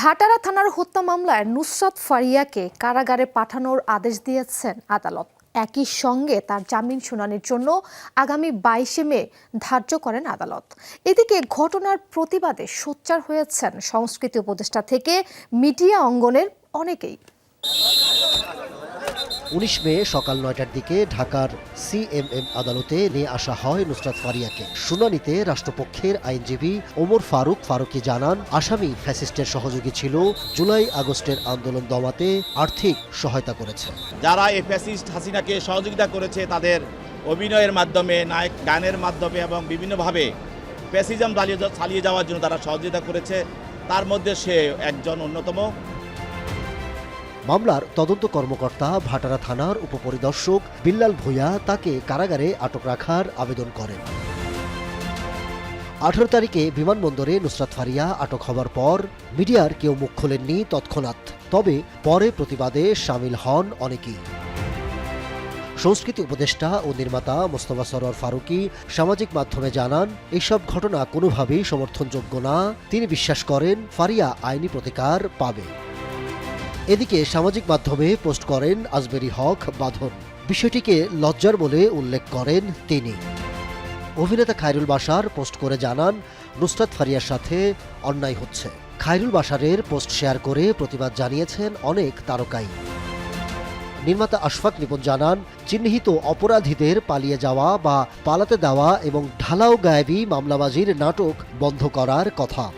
ভাটারা থানার হত্যা মামলায় নুসরাত ফারিয়াকে কারাগারে পাঠানোর আদেশ দিয়েছেন আদালত। একই সঙ্গে তার জামিন শুনানির জন্য আগামী বাইশে মে ধার্য করেন আদালত। এদিকে ঘটনার প্রতিবাদে সোচ্চার হয়েছেন সংস্কৃতি উপদেষ্টা থেকে মিডিয়া অঙ্গনের অনেকেই। উনিশ মে সকাল নয়টার দিকে ঢাকার সিএমএম আদালতে নিয়ে আসা হয় নুসরাত ফারিয়াকে। শুনানিতে রাষ্ট্রপক্ষের আইনজীবী ওমর ফারুক ফারুকি জানান, আসামি ফ্যাসিস্টের সহযোগী ছিল, জুলাই আগস্টের আন্দোলন দমাতে আর্থিক সহায়তা করেছে। যারা এই ফ্যাসিস্ট হাসিনাকে সহযোগিতা করেছে, তাদের অভিনয়ের মাধ্যমে, নায়ক গানের মাধ্যমে এবং বিভিন্নভাবে ফ্যাসিজম চালিয়ে যাওয়ার জন্য তারা সহযোগিতা করেছে। তার মধ্যে সে একজন অন্যতম। মামলার তদন্ত কর্মকর্তা ভাটারা থানার উপপরিদর্শক বিল্লাল ভূঁইয়া তাকে কারাগারে আটক রাখার আবেদন করেন। আঠারো তারিখে বিমানবন্দরে নুসরাত ফারিয়া আটক হবার পর মিডিয়ার কেউ মুখ খোলেননি তৎক্ষণাৎ, তবে পরে প্রতিবাদে সামিল হন অনেকেই। সংস্কৃতি উপদেষ্টা ও নির্মাতা মোস্তফা সরোয়ার ফারুকি সামাজিক মাধ্যমে জানান এইসব ঘটনা কোনোভাবেই সমর্থনযোগ্য না। তিনি বিশ্বাস করেন, ফারিয়া আইনি প্রতিকার পাবে। এদিকে সামাজিক মাধ্যমে পোস্ট করেন আজবেরি হক বাঁধন। বিষয়টিকে লজ্জার বলে উল্লেখ করেন তিনি। অভিনেতা খায়রুল বাসার পোস্ট করে জানান, নুসরাত ফারিয়ার সাথে অন্যায় হচ্ছে। খায়রুল বাসারের পোস্ট শেয়ার করে প্রতিবাদ জানিয়েছেন অনেক তারকাই। নির্মাতা আশফাক নিপুণ জানান, চিহ্নিত অপরাধীদের পালিয়ে যাওয়া বা পালাতে দেওয়া এবং ঢালাও গায়েবী মামলাবাজির নাটক বন্ধ করার কথা।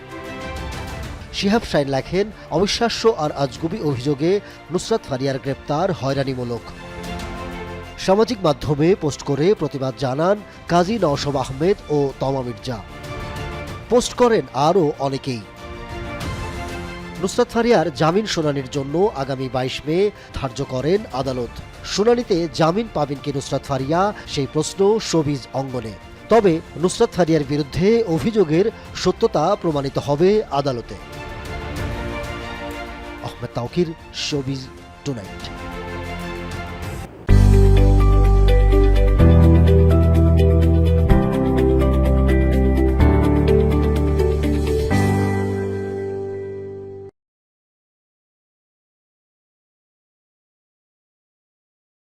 শিহাব শাইন লেখেন, অবিশ্বাস্য আর আজগুবি অভিযোগে নুসরাত ফারিয়ার গ্রেপ্তার হয়রানিমূলক। সামাজিক মাধ্যমে পোস্ট করে প্রতিবাদ জানান কাজী নওশব আহমেদ ও তমা মির্জা। পোস্ট করেন আরও অনেকেই। নুসরাত ফারিয়ার জামিন শুনানির জন্য আগামী বাইশ মে ধার্য করেন আদালত। শুনানিতে জামিন পাবেন কি নুসরাত ফারিয়া সেই প্রশ্ন শোবিজ অঙ্গনে। তবে নুসরাত ফারিয়ার বিরুদ্ধে অভিযোগের সত্যতা প্রমাণিত হবে আদালতে। Ahmed Tauquir showbiz tonight